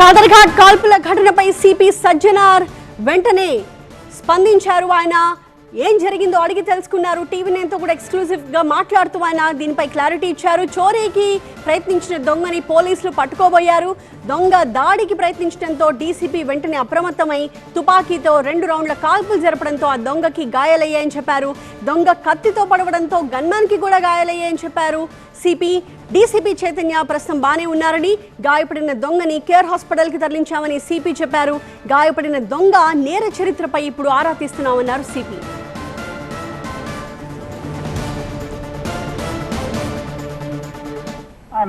చాదర్ఘాట్ కాల్పుల ఘటనపై సిపి సజ్జనార్ వెంటనే స్పందించారు. ఆయన ఏం జరిగిందో అడిగి తెలుసుకున్నారు. టీవీ నేనుతో కూడా ఎక్స్క్లూజివ్గా మాట్లాడుతూ ఆయన దీనిపై క్లారిటీ ఇచ్చారు. చోరీకి ప్రయత్నించిన దొంగని పోలీసులు పట్టుకోబోయారు. దొంగ దాడికి ప్రయత్నించడంతో డీసీపీ వెంటనే అప్రమత్తమై తుపాకీతో రెండు రౌండ్ల కాల్పులు జరపడంతో ఆ దొంగకి గాయాలయ్యాయని చెప్పారు. దొంగ కత్తితో పడవడంతో గన్మాన్కి కూడా గాయాలయ్యాయని చెప్పారు. సిపి డీసీపీ చైతన్య ప్రస్తుతం బానే ఉన్నారని గాయపడిన దొంగని కేర్ హాస్పిటల్కి తరలించామని సిపి చెప్పారు. గాయపడిన దొంగ నేర చరిత్రపై ఇప్పుడు ఆరా తీస్తున్నామన్నారు సిపి.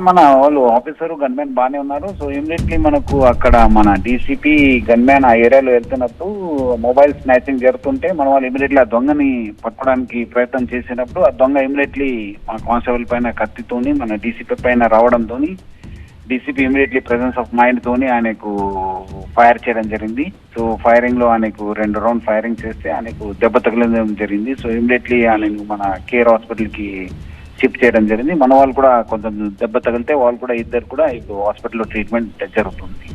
మన వాళ్ళు ఆఫీసర్ గన్మ్యాన్ బాగానే ఉన్నారు. సో ఇమీడియట్లీ మనకు అక్కడ మన డీసీపీ గన్మ్యాన్ ఆ ఏరియాలో వెళ్తున్నప్పుడు మొబైల్ స్నాచింగ్ జరుగుతుంటే మన వాళ్ళు ఇమీడియట్లీ ఆ దొంగని పట్టుకోవడానికి ప్రయత్నం చేసినప్పుడు ఆ దొంగ ఇమీడియట్లీ మా కానిస్టేబుల్ పైన కత్తితోని మన డీసీపీ పైన రావడంతో DCP immediately presence of mind తోని ఆయనకు ఫైర్ చేయడం జరిగింది. సో ఫైరింగ్లో ఆయనకు రెండు రౌండ్ ఫైరింగ్ చేస్తే ఆయనకు దెబ్బ తగలడం జరిగింది. సో ఇమీడియట్లీ ఆయనను మన కేర్ హాస్పిటల్కి షిఫ్ట్ చేయడం జరిగింది. మన వాళ్ళు కూడా కొంచెం దెబ్బ తగిలితే వాళ్ళు కూడా ఇద్దరు కూడా ఇప్పుడు హాస్పిటల్లో ట్రీట్మెంట్ జరుగుతుంది.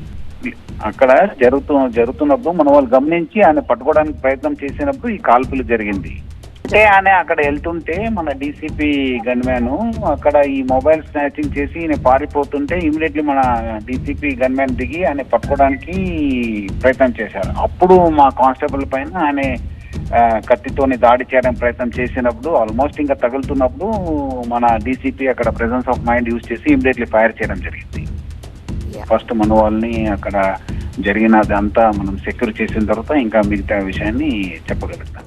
అక్కడ జరుగుతు జరుగుతున్నప్పుడు మన వాళ్ళు గమనించి ఆయన పట్టుకోవడానికి ప్రయత్నం చేసినప్పుడు ఈ కాల్పులు జరిగింది. అంటే ఆయన అక్కడ వెళ్తుంటే మన డీసీపీ గన్మ్యాన్ అక్కడ ఈ మొబైల్ స్నాచింగ్ చేసి ఈయన పారిపోతుంటే ఇమీడియట్లీ మన డీసీపీ గన్మ్యాన్ దిగి ఆయన పట్టుకోవడానికి ప్రయత్నం చేశారు. అప్పుడు మా కానిస్టేబుల్ పైన ఆయన కత్తితోని దాడి చేయడానికి ప్రయత్నం చేసినప్పుడు ఆల్మోస్ట్ ఇంకా తగులుతున్నప్పుడు మన డీసీపీ అక్కడ ప్రెసెన్స్ ఆఫ్ మైండ్ యూజ్ చేసి ఇమీడియట్లీ ఫైర్ చేయడం జరిగింది. ఫస్ట్ మన వాళ్ళని అక్కడ జరిగినది అంతా మనం సెక్యూర్ చేసిన తర్వాత ఇంకా మిగతా విషయాన్ని చెప్పగలుగుతాం.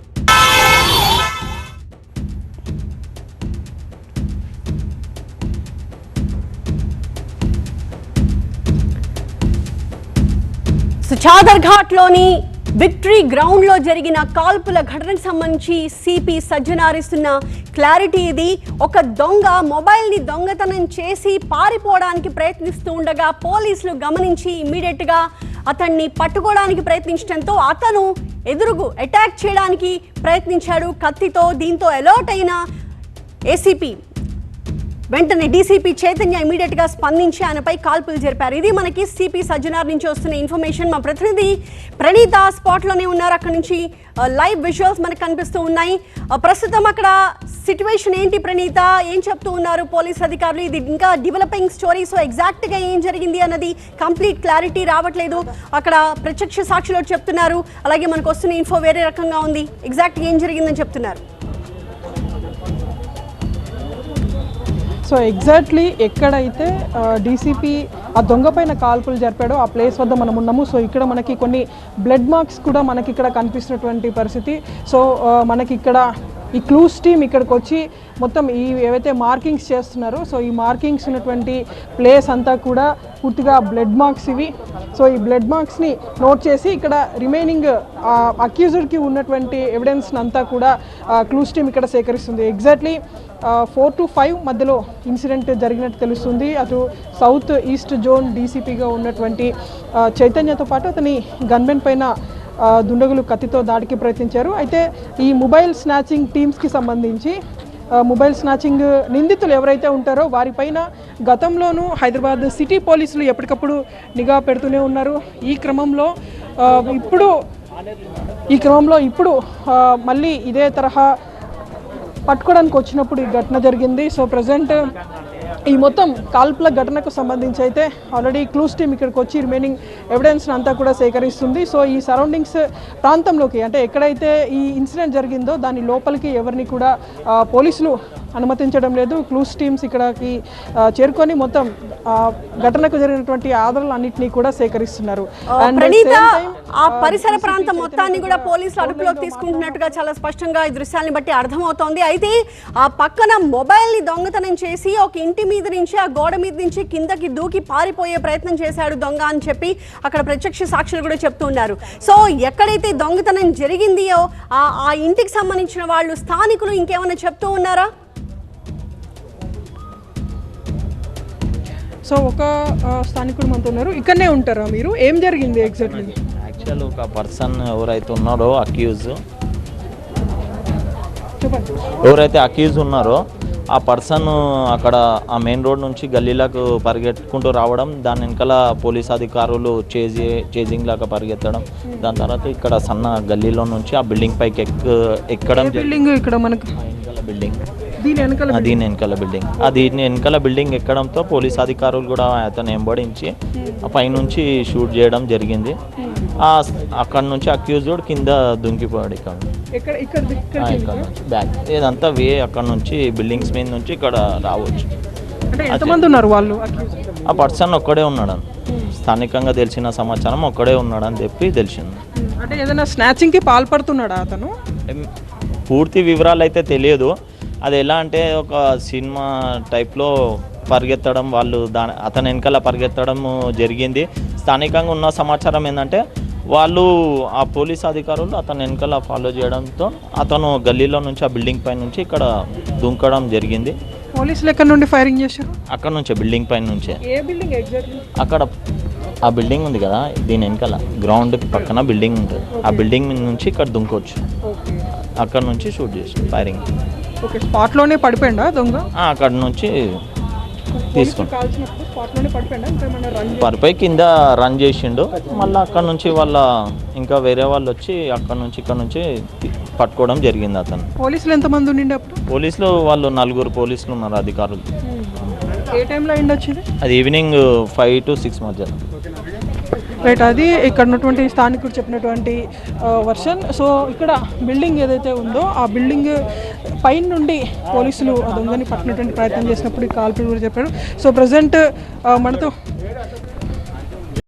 సుచాదర్ ఘాట్లోని విక్టరీ గ్రౌండ్లో జరిగిన కాల్పుల ఘటనకు సంబంధించి సిపి సజ్జనారిస్తున్న క్లారిటీ ఇది. ఒక దొంగ మొబైల్ని దొంగతనం చేసి పారిపోవడానికి ప్రయత్నిస్తూ ఉండగా పోలీసులు గమనించి ఇమ్మీడియట్గా అతన్ని పట్టుకోవడానికి ప్రయత్నించడంతో అతను ఎదురుగు అటాక్ చేయడానికి ప్రయత్నించాడు. కత్తితో దీంతో అలర్ట్ అయిన ఏసీపీ వెంటనే డీసీపీ చైతన్య ఇమీడియట్గా స్పందించి ఆయనపై కాల్పులు జరిపారు. ఇది మనకి సిపి సజ్జనార్ నుంచి వస్తున్న ఇన్ఫర్మేషన్ మా ప్రతినిధి ప్రణీత స్పాట్లోనే ఉన్నారు. అక్కడ నుంచి లైవ్ విజువల్స్ మనకు కనిపిస్తూ ఉన్నాయి. ప్రస్తుతం అక్కడ సిచ్యువేషన్ ఏంటి ప్రణీత? ఏం చెప్తూ ఉన్నారు పోలీస్ అధికారులు? ఇది ఇంకా డెవలపింగ్ స్టోరీ సో ఎగ్జాక్ట్గా ఏం జరిగింది అన్నది కంప్లీట్ క్లారిటీ రావట్లేదు. అక్కడ ప్రత్యక్ష సాక్షులు చెప్తున్నారు. అలాగే మనకు వస్తున్న ఇన్ఫో వేరే రకంగా ఉంది. ఎగ్జాక్ట్ ఏం జరిగిందని చెప్తున్నారు? సో ఎగ్జాక్ట్లీ ఎక్కడైతే డీసీపీ ఆ దొంగ పైన కాల్పులు జరిపాడో ఆ ప్లేస్ వద్ద మనం ఉన్నాము. సో ఇక్కడ మనకి కొన్ని బ్లడ్ మార్క్స్ కూడా మనకి ఇక్కడ కనిపిస్తున్నటువంటి పరిస్థితి. సో మనకి ఇక్కడ ఈ క్లూస్ టీమ్ ఇక్కడికి వచ్చి మొత్తం ఈ ఏవైతే మార్కింగ్స్ చేస్తున్నారో సో ఈ మార్కింగ్స్ ఉన్నటువంటి ప్లేస్ అంతా కూడా పూర్తిగా బ్లడ్ మార్క్స్ ఇవి. సో ఈ బ్లడ్ మార్క్స్ని నోట్ చేసి ఇక్కడ రిమైనింగ్ అక్యూజర్కి ఉన్నటువంటి ఎవిడెన్స్ని అంతా కూడా క్లూస్ టీమ్ ఇక్కడ సేకరిస్తుంది. ఎగ్జాక్ట్లీ ఫోర్ టు ఫైవ్ మధ్యలో ఇన్సిడెంట్ జరిగినట్టు తెలుస్తుంది. అటు సౌత్ ఈస్ట్ జోన్ డీసీపీగా ఉన్నటువంటి చైతన్యతో పాటు అతని గన్మెన్ పైన దుండగులు కత్తితో దాడికి ప్రయత్నించారు. అయితే ఈ మొబైల్ స్నాచింగ్ టీమ్స్కి సంబంధించి మొబైల్ స్నాచింగ్ నిందితులు ఎవరైతే ఉంటారో వారిపైన గతంలోనూ హైదరాబాద్ సిటీ పోలీసులు ఎప్పటికప్పుడు నిఘా పెడుతూనే ఉన్నారు. ఈ క్రమంలో ఇప్పుడు ఈ క్రమంలో ఇప్పుడు మళ్ళీ ఇదే తరహా పట్టుకోవడానికి వచ్చినప్పుడు ఈ ఘటన జరిగింది. సో ప్రజెంట్ ఈ మొత్తం కాల్పుల ఘటనకు సంబంధించి అయితే ఆల్రెడీ క్లూస్ టీమ్ ఇక్కడికి వచ్చి రిమైనింగ్ ఎవిడెన్స్ అంతా కూడా సేకరిస్తుంది. సో ఈ సరౌండింగ్స్ ప్రాంతంలోకి అంటే ఎక్కడైతే ఈ ఇన్సిడెంట్ జరిగిందో దాని లోపలికి ఎవరిని కూడా పోలీసులు అనుమతించడం లేదు. క్లూస్ టీమ్స్ ఇక్కడికి చేరుకొని మొత్తం ఆ, ఘటనకు జరిగినటువంటి ఆధారాలు అన్నింటినీ కూడా సేకరిస్తున్నారు. ఆ పరిసర ప్రాంతం మొత్తాన్ని కూడా పోలీసులు అదుపులోకి తీసుకుంటున్నట్టుగా చాలా స్పష్టంగా ఈ దృశ్యాన్ని బట్టి అర్థమవుతోంది. అయితే ఆ పక్కన మొబైల్ని దొంగతనం చేసి ఒక ఇంటి మీద నుంచి ఆ గోడ మీద నుంచి కిందకి దూకి పారిపోయే ప్రయత్నం చేశాడు దొంగ అని చెప్పి అక్కడ ప్రత్యక్ష సాక్షులు కూడా చెప్తున్నారు సో ఎక్కడైతే దొంగతనం జరిగిందో ఆ ఆ ఇంటికి సంబంధించిన వాళ్ళు స్థానికులు ఇంకేమైనా చెప్తూ ఉన్నారా? సో ఒక స్థానికుడు మనతో ఉన్నారు. ఇక్కడనే ఉంటారా మీరు? ఏం జరిగింది ఎగ్జాక్ట్లీ యాక్చువల్ ఒక పర్సన్ ఎవరైతే ఉన్నారో అక్యూజ్ చెప్పండి. ఎవరైతే అక్యూజ్ ఉన్నారో ఆ పర్సన్ అక్కడ ఆ మెయిన్ రోడ్ నుంచి గల్లీలకు పరిగెట్టుకుంటూ రావడం దాని వెనకాల పోలీస్ అధికారులు చేజి చేజింగ్ లాగా పరిగెత్తడం దాని తర్వాత ఇక్కడ సన్న గల్లీలో నుంచి ఆ బిల్డింగ్ పైకి ఎక్క ఎక్కడం. బిల్డింగ్ ఇక్కడ మనకు? బిల్డింగ్ దీని వెనకాల బిల్డింగ్ ఆ దీని వెనకాల బిల్డింగ్ ఎక్కడంతో పోలీస్ అధికారులు కూడా అతను వెంబడించి ఆ పైనుంచి షూట్ చేయడం జరిగింది. ఆ అక్కడ నుంచి అక్యూజ్డ్ కింద దుంకిపోయాడు ఇక్కడ. నుంచి బ్యాక్ ఇదంతా వే అక్కడ నుంచి బిల్డింగ్స్ మీద నుంచి ఇక్కడ రావచ్చు. ఉన్నారు వాళ్ళు? ఆ పర్సన్ ఒక్కడే ఉన్నాడని. స్థానికంగా తెలిసిన సమాచారం ఒక్కడే ఉన్నాడని చెప్పి తెలిసింది. అంటే ఏదైనా స్నాచింగ్కి పాల్పడుతున్నాడా అతను? పూర్తి వివరాలు అయితే తెలియదు. అది ఎలా అంటే ఒక సినిమా టైప్లో పరిగెత్తడం వాళ్ళు దాని అతని వెనకాల పరిగెత్తడం జరిగింది. స్థానికంగా ఉన్న సమాచారం ఏంటంటే వాళ్ళు ఆ పోలీస్ అధికారులు అతని వెనకాల ఫాలో చేయడంతో అతను గల్లీలో నుంచి ఆ బిల్డింగ్ పై నుంచి ఇక్కడ దుంకడం జరిగింది. పోలీసులు ఎక్కడ నుండి ఫైరింగ్ చేశారు? అక్కడ నుంచే బిల్డింగ్ పై నుంచే. ఏ బిల్డింగ్ ఎగ్జాక్ట్లీ అక్కడ ఆ బిల్డింగ్ ఉంది కదా దీని వెనకాల గ్రౌండ్ పక్కన బిల్డింగ్ ఉంటుంది. ఆ బిల్డింగ్ నుంచి ఇక్కడ దుంకొచ్చు. అక్కడ నుంచి షూట్ చేసి ఫైరింగ్ ఓకే స్పాట్లోనే పడిపోయిందా దొంగ? అక్కడ నుంచి తీసుకుంటాం కాల్చినప్పుడు స్పాట్లోనే పడిపోయిందా? ఇంకా ఏమైనా రన్ పర్పై కింద రన్ చేసిండు. మళ్ళీ అక్కడ నుంచి వాళ్ళ ఇంకా వేరే వాళ్ళు వచ్చి అక్కడ నుంచి ఇక్కడ నుంచి తి- పట్టుకోవడం జరిగింది అతను. పోలీసులు ఎంతమంది ఉండిండి అప్పుడు? పోలీసులు వాళ్ళు నలుగురు పోలీసులు ఉన్నారు అధికారులు. ఏ టైంలో అయింది వచ్చింది అది ఈవినింగ్ ఫైవ్ టు సిక్స్ మధ్య. రైట్ అది ఇక్కడ ఉన్నటువంటి స్థానికుడు చెప్పినటువంటి వర్షన్ సో ఇక్కడ బిల్డింగ్ ఏదైతే ఉందో ఆ బిల్డింగ్ పైన నుండి పోలీసులు ఆ దొంగని పట్టినటువంటి ప్రయత్నం చేసినప్పుడు ఈ కాల్పులు కూడా చెప్పారు. సో ప్రజెంట్ మనతో